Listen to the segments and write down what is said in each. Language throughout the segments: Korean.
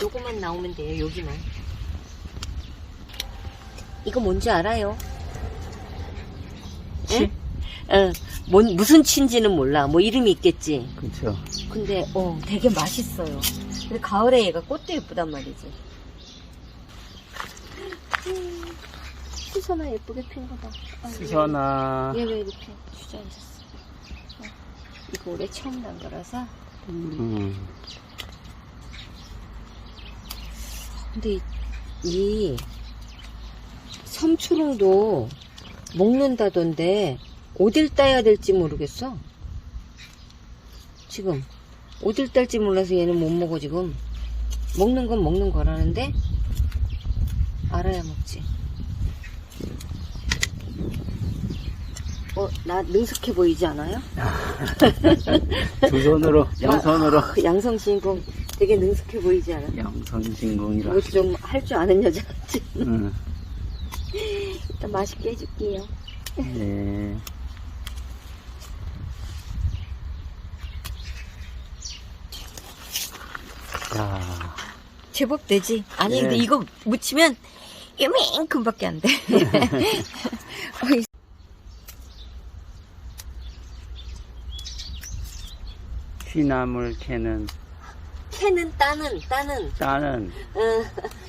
요거만 나오면 돼요, 여기만. 이거 뭔지 알아요? 응? 응. 뭔, 무슨 친지는 몰라. 뭐 이름이 있겠지. 그쵸. 근데, 어, 되게 맛있어요. 근데 가을에 얘가 꽃도 예쁘단 말이지. 음, 수선아 예쁘게 핀 거다. 아, 수선아. 얘왜 이렇게 주저앉았어? 어, 이거 올해 처음 난 거라서. 음. 근데 이, 이 섬초롱도 먹는다던데 어딜 따야 될지 모르겠어. 지금 어딜 딸지 몰라서 얘는 못 먹어 지금. 먹는 건 먹는 거라는데 알아야 먹지. 어, 나 능숙해 보이지 않아요? 두 손으로, 양손으로. 양성 주인공 되게 능숙해 보이지 않아? 양손신공이라. 이거 좀할 줄 아는 여자 같지? 응. 일단 맛있게 해줄게요. 네. 자, 제법 되지? 아니, 근데 네. 이거 묻히면 이만큼밖에 안 돼. 취나물 캐는 캐는 따는, 따는. 따는 응.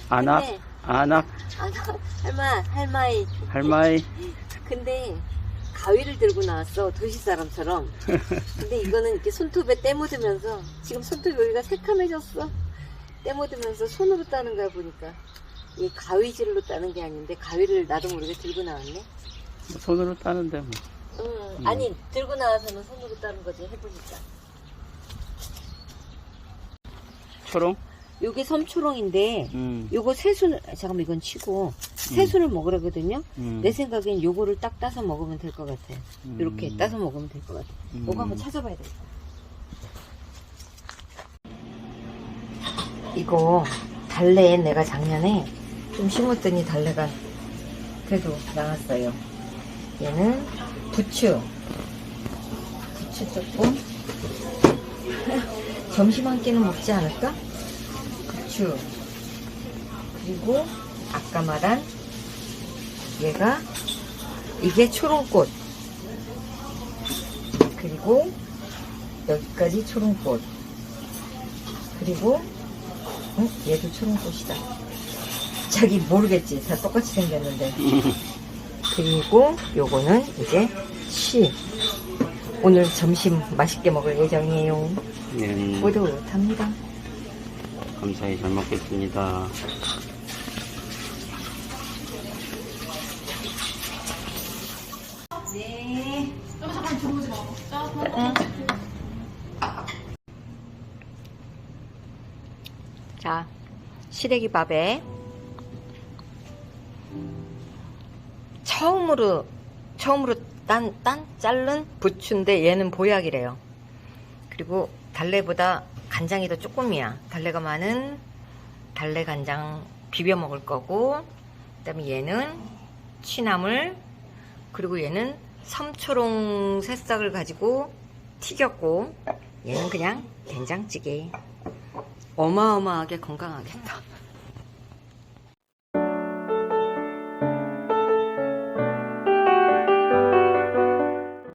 안악, 근데, 안악, 아, 할마, 할마이. 할마이. 근데 가위를 들고 나왔어. 도시 사람처럼. 근데 이거는 이렇게 손톱에 때 묻으면서 지금 손톱 여기가 새카매졌어. 때 묻으면서 손으로 따는 거야 보니까. 이 가위질로 따는 게 아닌데 가위를 나도 모르게 들고 나왔네. 손으로 따는데 뭐. 응. 음. 아니 들고 나와서는 손으로 따는 거지 해보니까. 초롱? 요게 섬초롱인데 음. 요거 새순을 아, 잠깐만 이건 치고 새순을 먹으라거든요. 음. 내 생각엔 요거를 딱 따서 먹으면 될 것 같아. 음. 이렇게 따서 먹으면 될 것 같아. 음. 요거 한번 찾아봐야 되겠다. 이거 달래 내가 작년에 좀 심었더니 달래가 그래도 나왔어요. 얘는 부추. 부추 조금. 점심 한 끼는 먹지 않을까? 부추. 그리고 아까 말한 얘가 이게 초롱꽃. 그리고 여기까지 초롱꽃. 그리고 응? 얘도 초롱꽃이다. 자기 모르겠지. 다 똑같이 생겼는데. 그리고 요거는 이제 씨. 오늘 점심 맛있게 먹을 예정이에요. 네. 뿌듯합니다. 감사히 잘 먹겠습니다. 네. 자, 시래기 밥에 처음으로 처음으로 딴, 딴 자른 부추인데 얘는 보약이래요. 그리고 달래보다 간장이 더 조금이야. 달래가 많은 달래 간장 비벼 먹을 거고, 그다음에 얘는 취나물, 그리고 얘는 섬초롱 새싹을 가지고 튀겼고, 얘는 그냥 된장찌개. 어마어마하게 건강하겠다.